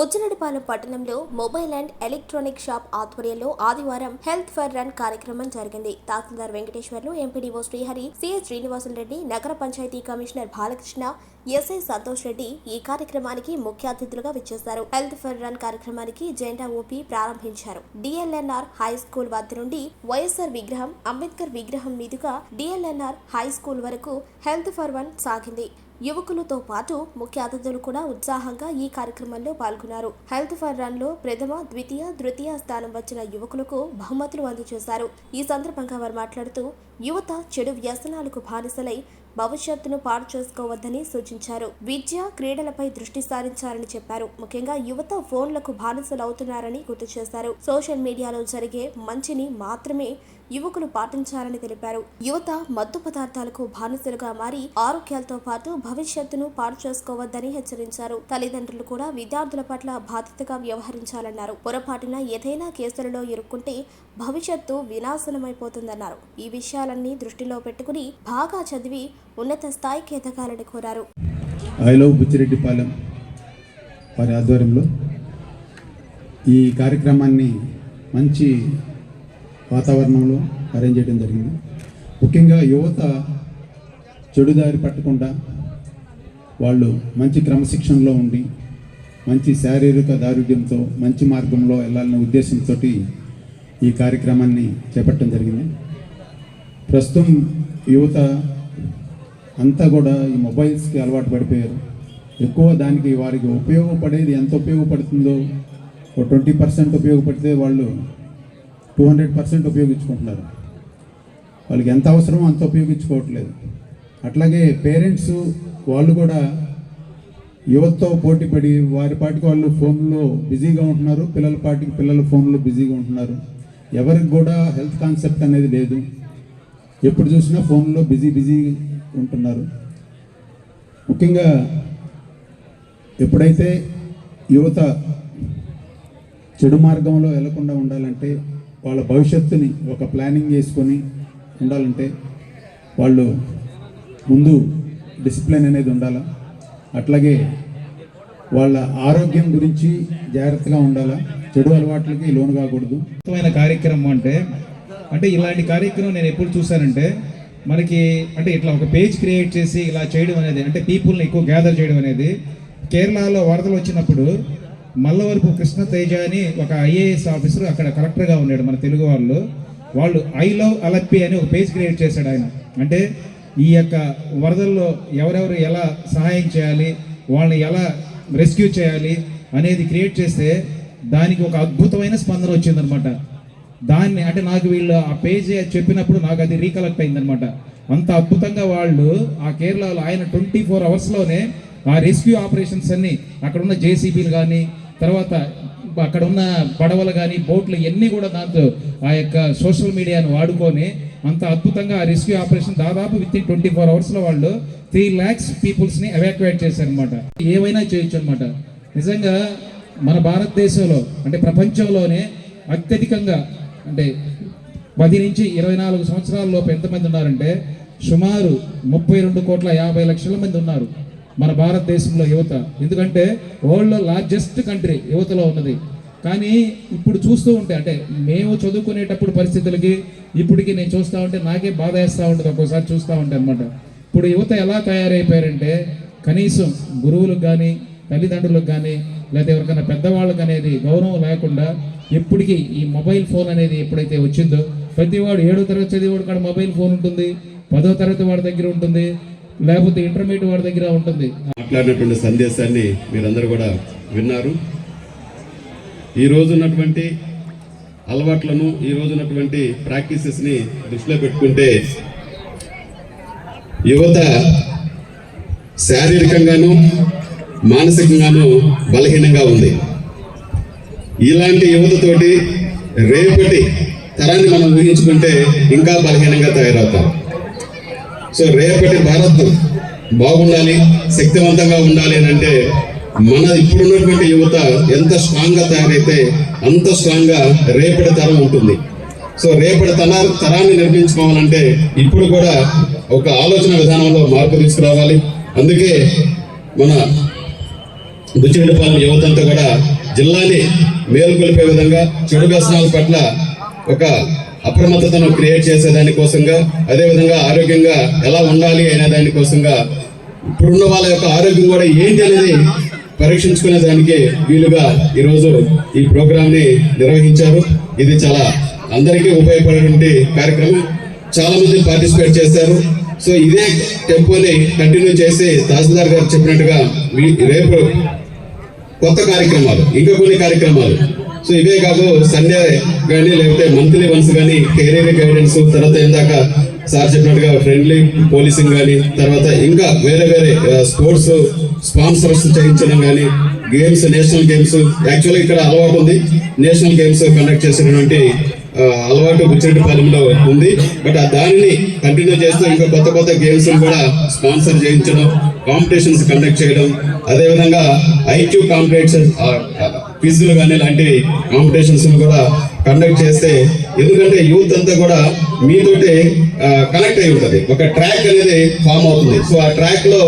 బుజ్జనడిపాలెం పట్టణంలో mobile and electronic shop ఆధ్వర్యంలో ఆదివారం హెల్త్ ఫర్ రన్ కార్యక్రమం జరిగింది. తహసీల్దార్ వెంకటేశ్వర్లు ఎంపీడీఓ శ్రీహరి సిఎస్ శ్రీనివాసులు రెడ్డి నగర పంచాయతీ కమిషనర్ బాలకృష్ణ ఎస్ఐ సంతోష్ రెడ్డి ఈ కార్యక్రమానికి ముఖ్య అతిథులుగా విచ్చేశారు. హెల్త్ ఫర్ రన్ కార్యక్రమానికి జెండా ఊపి ప్రారంభించారు. డిఎల్ఎన్ఆర్ హై స్కూల్ వద్ద నుండి వైఎస్ఆర్ విగ్రహం అంబేద్కర్ విగ్రహం మీదుగా డిఎల్ఎన్ఆర్ హై స్కూల్ వరకు హెల్త్ ఫర్ వన్ సాగింది. యువకులతో పాటు ముఖ్య అతిథులు కూడా ఉత్సాహంగా ఈ కార్యక్రమంలో పాల్గొన్నారు. హెల్త్ ఫర్ రన్లో ప్రథమ ద్వితీయ తృతీయ స్థానం వచ్చిన యువకులకు బహుమతులు అందజేశారు. ఈ సందర్భంగా వారు మాట్లాడుతూ యువత చెడు వ్యసనాలకు బానిసలై భవిష్యత్తును పాడు చేసుకోవద్దని సూచించారు. విద్య క్రీడలపై దృష్టి సారించాలని చెప్పారు. ముఖ్యంగా యువత ఫోన్లకు బానిసలు అవుతున్నారని గుర్తు చేశారు. సోషల్ మీడియాలో జరిగే మంచిని మాత్రమే యువకులు పాటించాలని తెలిపారు. యువత మత్తు పదార్థాలకు బానిసలుగా మారి ఆరోగ్యాలతో పాటు భవిష్యత్తును పాడు చేసుకోవద్దని హెచ్చరించారు. తల్లిదండ్రులు కూడా విద్యార్థుల పట్ల బాధ్యతగా వ్యవహరించాలన్నారు. పొరపాటున ఏదైనా కేసులలో ఇరుక్కుంటే భవిష్యత్తు వినాశనమైపోతుందన్నారు. ఈ విషయాలన్నీ దృష్టిలో పెట్టుకుని బాగా చదివి ఉన్నత స్థాయికి ఎదగాలని కోరారు. ఐ లవ్ బుచ్చిరెడ్డిపాలెం వారి ఆధ్వర్యంలో ఈ కార్యక్రమాన్ని మంచి వాతావరణంలో అరేంజ్ చేయడం జరిగింది. ముఖ్యంగా యువత చెడుదారి పట్టకుండా వాళ్ళు మంచి క్రమశిక్షణలో ఉండి మంచి శారీరక దారుఢ్యంతో మంచి మార్గంలో వెళ్ళాలనే ఉద్దేశంతో ఈ కార్యక్రమాన్ని చేపట్టడం జరిగింది. ప్రస్తుతం యువత అంతా కూడా ఈ మొబైల్స్కి అలవాటు పడిపోయారు. ఎక్కువ దానికి వారికి ఉపయోగపడేది ఎంత ఉపయోగపడుతుందో ఒక ట్వంటీ పర్సెంట్ ఉపయోగపడితే వాళ్ళు టూ హండ్రెడ్ పర్సెంట్ ఉపయోగించుకుంటున్నారు. వాళ్ళకి ఎంత అవసరమో అంత ఉపయోగించుకోవట్లేదు. అట్లాగే పేరెంట్స్ వాళ్ళు కూడా యువతతో పోటీపడి వారి పాటికి వాళ్ళు ఫోన్లో బిజీగా ఉంటున్నారు. పిల్లల పాటికి పిల్లలు ఫోన్లో బిజీగా ఉంటున్నారు. ఎవరికి కూడా హెల్త్ కాన్సెప్ట్ అనేది లేదు. ఎప్పుడు చూసినా ఫోన్లో బిజీ బిజీ ఉంటున్నారు. ముఖ్యంగా ఎప్పుడైతే యువత చెడు మార్గంలో వెళ్ళకుండా ఉండాలంటే వాళ్ళ భవిష్యత్తుని ఒక ప్లానింగ్ చేసుకొని ఉండాలంటే వాళ్ళు ముందు డిసిప్లిన్ అనేది ఉండాలా. అట్లాగే వాళ్ళ ఆరోగ్యం గురించి జాగ్రత్తగా ఉండాలా. చెడు అలవాట్లకి లోను కాకూడదు కార్యక్రమం అంటే అంటే ఇలాంటి కార్యక్రమం నేను ఎప్పుడు చూశానంటే మనకి అంటే ఇట్లా ఒక పేజ్ క్రియేట్ చేసి ఇలా చేయడం అనేది అంటే పీపుల్ని ఎక్కువ గ్యాదర్ చేయడం అనేది కేరళలో వరదలు వచ్చినప్పుడు మల్లవరపు కృష్ణ తేజ అని ఒక ఐఏఎస్ ఆఫీసర్ అక్కడ కలెక్టర్గా ఉన్నాడు మన తెలుగు వాళ్ళు. వాళ్ళు ఐ లవ్ అలప్పి అని ఒక పేజ్ క్రియేట్ చేశాడు ఆయన. అంటే ఈ యొక్క వరదల్లో ఎవరెవరు ఎలా సహాయం చేయాలి వాళ్ళని ఎలా రెస్క్యూ చేయాలి అనేది క్రియేట్ చేస్తే దానికి ఒక అద్భుతమైన స్పందన వచ్చిందనమాట. దాన్ని అంటే నాకు వీళ్ళు ఆ పేజీ చెప్పినప్పుడు నాకు అది రీకలెక్ట్ అయిందనమాట అంత అద్భుతంగా వాళ్ళు ఆ కేరళలో ఆయన ట్వంటీ ఫోర్ అవర్స్లోనే ఆ రెస్క్యూ ఆపరేషన్స్ అన్ని అక్కడ ఉన్న జేసీబీలు కానీ తర్వాత అక్కడ ఉన్న పడవలు కానీ బోట్లు ఇవన్నీ కూడా దాంతో ఆ యొక్క సోషల్ మీడియాను వాడుకొని అంత అద్భుతంగా ఆ రెస్క్యూ ఆపరేషన్ దాదాపు విత్ ఇన్ ట్వంటీ ఫోర్ అవర్స్లో వాళ్ళు త్రీ ల్యాక్స్ పీపుల్స్ని ఎవాక్యువేట్ చేశారనమాట ఏమైనా చేయొచ్చు అనమాట నిజంగా మన భారతదేశంలో అంటే ప్రపంచంలోనే అత్యధికంగా అంటే పది నుంచి ఇరవై నాలుగు సంవత్సరాలలోపు ఎంతమంది ఉన్నారంటే సుమారు ముప్పై రెండు కోట్ల యాభై లక్షల మంది ఉన్నారు మన భారతదేశంలో యువత. ఎందుకంటే వరల్డ్లో లార్జెస్ట్ కంట్రీ యువతలో ఉన్నది. కానీ ఇప్పుడు చూస్తూ ఉంటే అంటే మేము చదువుకునేటప్పుడు పరిస్థితులకి ఇప్పటికి నేను చూస్తూ ఉంటే నాకే బాధ వేస్తూ ఉంటుంది ఒక్కోసారి చూస్తూ ఉంటాయి అనమాట ఇప్పుడు యువత ఎలా తయారైపోయారంటే కనీసం గురువులకు కానీ తల్లిదండ్రులకు కానీ లేదా ఎవరికైనా పెద్దవాళ్ళకి అనేది గౌరవం లేకుండా ఎప్పటికీ ఈ మొబైల్ ఫోన్ అనేది ఎప్పుడైతే వచ్చిందో ప్రతివాడు ఏడో తరగతి చదివేవాడు కాడ మొబైల్ ఫోన్ ఉంటుంది పదో తరగతి వాడి దగ్గర ఉంటుంది లేకపోతే ఇంటర్మీడియట్ వాడి దగ్గర ఉంటుంది. మాట్లాడినటువంటి సందేశాన్ని మీరందరూ కూడా విన్నారు. ఈ రోజు ఉన్నటువంటి అలవాట్లను ఈ రోజు ఉన్నటువంటి ప్రాక్టీసెస్ని దృష్టిలో పెట్టుకుంటే యువత శారీరకంగాను మానసికంగానూ బలహీనంగా ఉంది. ఇలాంటి యువతతోటి రేపటి తరాన్ని మనం ఊహించుకుంటే ఇంకా బలహీనంగా తయారవుతాం. సో రేపటి భారత్ బాగుండాలి శక్తివంతంగా ఉండాలి అని అంటే మన ఇప్పుడున్నటువంటి యువత ఎంత స్ట్రాంగ్గా తయారైతే అంత స్ట్రాంగ్గా రేపటి తరం ఉంటుంది. సో రేపటి తన తరాన్ని నిర్మించుకోవాలంటే ఇప్పుడు కూడా ఒక ఆలోచన విధానంలో మార్పు తీసుకురావాలి. అందుకే మన బుచ్చిరెడ్డిపాలెం యువతంతా కూడా జిల్లాని మేలుకొల్పే విధంగా చెడు వ్యసనాల పట్ల ఒక అప్రమత్తతను క్రియేట్ చేసే దానికోసంగా అదేవిధంగా ఆరోగ్యంగా ఎలా ఉండాలి అనే దానికోసంగా ఇప్పుడున్న వాళ్ళ యొక్క ఆరోగ్యం కూడా ఏంటి అనేది పరీక్షించుకునే దానికి వీలుగా ఈరోజు ఈ ప్రోగ్రాంని నిర్వహించారు. ఇది చాలా అందరికీ ఉపయోగపడేటువంటి కార్యక్రమం. చాలా మంది పార్టిసిపేట్ చేశారు. సో ఇదే టెంపోని కంటిన్యూ చేసి తహసీల్దార్ గారు చెప్పినట్టుగా రేపు కొత్త కార్యక్రమాలు ఇంకా కొన్ని కార్యక్రమాలు. సో ఇవే కాదు సండే కానీ లేకపోతే మంత్లీ వన్స్ కానీ కెరీర్ గైడెన్స్ తర్వాత ఇందాక సార్ చెప్పినట్టుగా ఫ్రెండ్లీ పోలీసింగ్ కానీ తర్వాత ఇంకా వేరే వేరే స్పోర్ట్స్ స్పాన్సర్స్ చేయించడం కానీ గేమ్స్ నేషనల్ గేమ్స్ యాక్చువల్గా ఇక్కడ అలవాటు ఉంది. నేషనల్ గేమ్స్ కండక్ట్ చేసినటువంటి అలవాటు బుచ్చిరెడ్డిపాలెంలో ఉంది. బట్ ఆ దానిని కంటిన్యూ చేస్తూ ఇంకా కొత్త కొత్త గేమ్స్ కూడా స్పాన్సర్ చేయించడం కాంపిటీషన్స్ కండక్ట్ చేయడం అదేవిధంగా ఐక్యూ కాంపిటీషన్ క్విజ్లు కానీ ఇలాంటి కాంపిటీషన్స్ కూడా కండక్ట్ చేస్తే ఎందుకంటే యూత్ అంతా కూడా మీతోటి కనెక్ట్ అయి ఉంటుంది. ఒక ట్రాక్ అనేది ఫామ్ అవుతుంది. సో ఆ ట్రాక్లో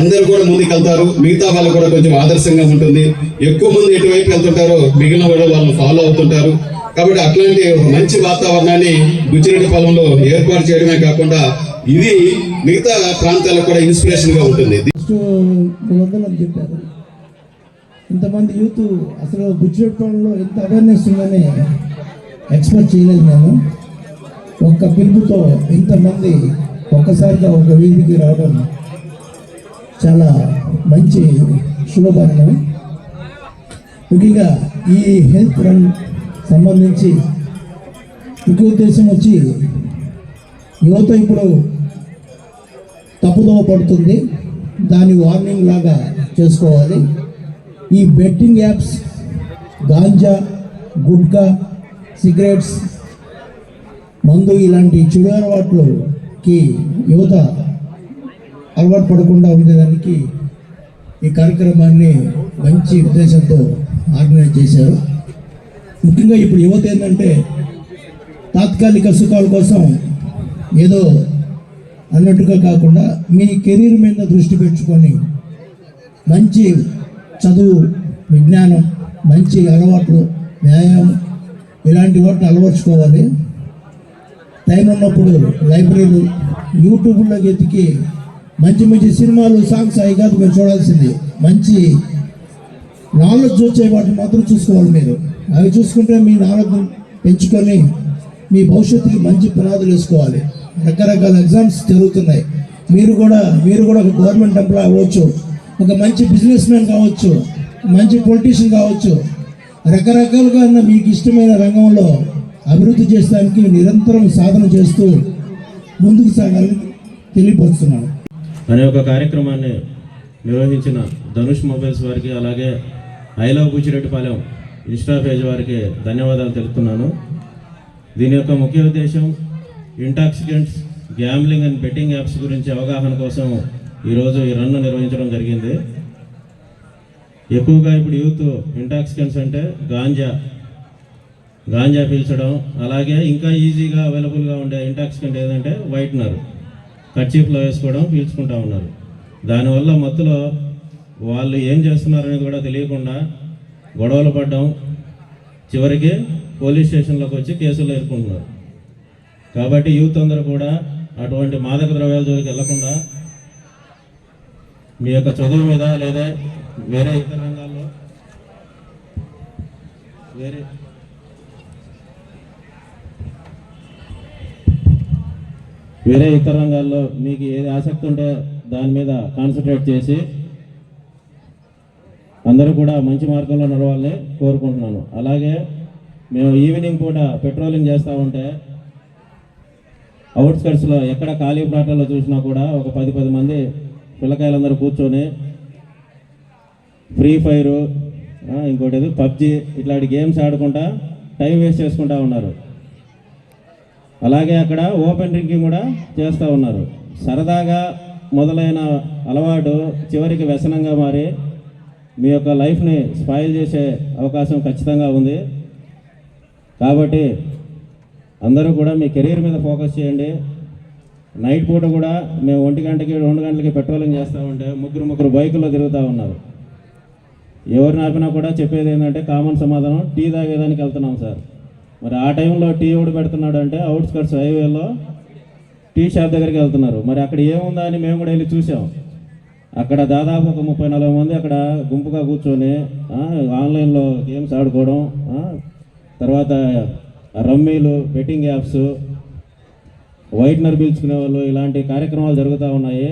అందరూ కూడా ముందుకు వెళ్తారు మిగతా వాళ్ళు కూడా కొంచెం ఆదర్శంగా ఉంటుంది. ఎక్కువ మంది ఎటువైపు వెళ్తుంటారో మిగిలిన కూడా వాళ్ళని ఫాలో అవుతుంటారు. కాబట్టి అట్లాంటి మంచి వాతావరణాన్ని బుచ్చిరెడ్డిపాలెంలో ఏర్పాటు చేయడమే కాకుండా ఇది మిగతా ప్రాంతాలకు కూడా ఇన్స్పిరేషన్గా ఉంటుంది. చెప్పారు. ఇంతమంది యూత్ అసలు బుచ్చిరెడ్డిపాలెంలో ఎంత అవేర్నెస్ ఉందని ఎక్స్పెక్ట్ చేయలేదు నేను. ఒక్క పిలుపుతో ఇంతమంది ఒక్కసారిగా ఒక వీధికి రావడం చాలా మంచి శుభపరిణామం ముఖ్యంగా ఈ హెల్త్ రన్ సంబంధించి ముఖ్య ఉద్దేశం వచ్చి యువత ఇప్పుడు తప్పుదోవ పడుతుంది. దాని వార్నింగ్ లాగా చేసుకోవాలి. ఈ betting apps ganja gutka cigarettes మందు ఇలాంటి చెడు అలవాట్లకి యువత అలవాటు పడకుండా ఉండేదానికి ఈ కార్యక్రమాన్ని మంచి ఉద్దేశంతో ఆర్గనైజ్ చేశారు. ముఖ్యంగా ఇప్పుడు యువత ఏంటంటే తాత్కాలిక సుఖాల కోసం ఏదో అన్నట్టుగా కాకుండా మీ కెరీర్ మీద దృష్టి పెట్టుకొని మంచి చదువు విజ్ఞానం మంచి అలవాట్లు వ్యాయామం ఇలాంటి వాటిని అలవర్చుకోవాలి. టైం ఉన్నప్పుడు లైబ్రరీలు యూట్యూబ్లోకి ఎతికి మంచి మంచి సినిమాలు సాంగ్స్ అవి కాదు మీరు చూడాల్సింది. మంచి నాలెడ్జ్ వచ్చే వాటిని మాత్రం చూసుకోవాలి మీరు. అవి చూసుకుంటే మీ ఆరోగ్యం పెంచుకొని మీ భవిష్యత్తుకి మంచి పునాదులు వేసుకోవాలి. రకరకాల ఎగ్జామ్స్ జరుగుతున్నాయి. మీరు కూడా మీరు కూడా ఒక గవర్నమెంట్ ఎంప్లాయ్ అవ్వచ్చు. ఒక మంచి బిజినెస్ మ్యాన్ కావచ్చు. మంచి పొలిటీషియన్ కావచ్చు. రకరకాలుగా ఉన్న మీకు ఇష్టమైన రంగంలో అభివృద్ధి చేసడానికి నిరంతరం సాధన చేస్తూ ముందుకు సాగాలని తెలియపరుస్తున్నాను. అనే ఒక కార్యక్రమాన్ని నిర్వహించిన ధనుష్ మొబైల్స్ వారికి అలాగే I love Buchireddypalem insta page వారికి ధన్యవాదాలు తెలుపుతున్నాను. దీని యొక్క ముఖ్య ఉద్దేశం intoxicants gambling and betting apps గురించి అవగాహన కోసం ఈరోజు ఈ రన్ను నిర్వహించడం జరిగింది. ఎక్కువగా ఇప్పుడు యూత్ ఇంటాక్సికెంట్స్ అంటే గాంజా గాంజా పీల్చడం అలాగే ఇంకా ఈజీగా అవైలబుల్గా ఉండే ఇంటాక్సికెంట్ ఏదంటే వైట్నర్ కర్చీఫ్లో వేసుకోవడం పీల్చుకుంటా ఉన్నారు. దానివల్ల మత్తులో వాళ్ళు ఏం చేస్తున్నారు అనేది కూడా తెలియకుండా గొడవలు పడడం చివరికి పోలీస్ స్టేషన్లోకి వచ్చి కేసులు ఎదుర్కొంటున్నారు కాబట్టి యూత్ అందరూ కూడా అటువంటి మాదక ద్రవ్యాల జోలికి వెళ్ళకుండా మీ యొక్క చదువు మీద లేదా వేరే ఇతర రంగాల్లో వేరే వేరే ఇతర రంగాల్లో మీకు ఏది ఆసక్తి ఉంటే దాని మీద కాన్సన్ట్రేట్ చేసి అందరూ కూడా మంచి మార్గంలో నడవాలని కోరుకుంటున్నాను. అలాగే మేము ఈవినింగ్ పూట పెట్రోలింగ్ చేస్తూ ఉంటే అవుట్స్కట్స్లో ఎక్కడ ఖాళీ ప్లాట్లలో చూసినా కూడా ఒక పది పది మంది పిల్లకాయలందరూ కూర్చొని ఫ్రీ ఫైరు ఇంకోటి ఏదో పబ్జి ఇట్లాంటి గేమ్స్ ఆడుకుంటా టైం వేస్ట్ చేసుకుంటా ఉన్నారు. అలాగే అక్కడ ఓపెన్ డ్రింకింగ్ కూడా చేస్తూ ఉన్నారు. సరదాగా మొదలైన అలవాటు చివరికి వ్యసనంగా మారి మీ యొక్క లైఫ్ని స్పాయిల్ చేసే అవకాశం ఖచ్చితంగా ఉంది. కాబట్టి అందరూ కూడా మీ కెరీర్ మీద ఫోకస్ చేయండి. నైట్ పూట కూడా మేము ఒంటి గంటకి రెండు గంటలకి పెట్రోలింగ్ చేస్తూ ఉంటే ముగ్గురు ముగ్గురు బైకుల్లో తిరుగుతూ ఉన్నారు. ఎవరిని ఆపినా కూడా చెప్పేది ఏంటంటే కామన్ సమాధానం టీ తాగేదానికి వెళ్తున్నాం సార్. మరి ఆ టైంలో టీ ఎవడు పెడుతున్నాడు అంటే అవుట్స్కట్స్ హైవేలో టీ షాప్ దగ్గరికి వెళ్తున్నారు. మరి అక్కడ ఏముందా అని మేము కూడా వెళ్ళి చూసాం. అక్కడ దాదాపు ఒక ముప్పై నలభై మంది అక్కడ గుంపుగా కూర్చొని ఆన్లైన్లో గేమ్స్ ఆడుకోవడం తర్వాత రమ్మీలు బెట్టింగ్ యాప్స్ వైట్నర్ పీల్చుకునే వాళ్ళు ఇలాంటి కార్యక్రమాలు జరుగుతూ ఉన్నాయి.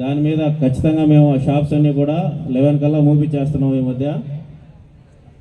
దాని మీద ఖచ్చితంగా మేము ఆ షాప్స్ అన్నీ కూడా లెవెన్ కల్లా మూవీ చేస్తున్నాం ఈ మధ్య.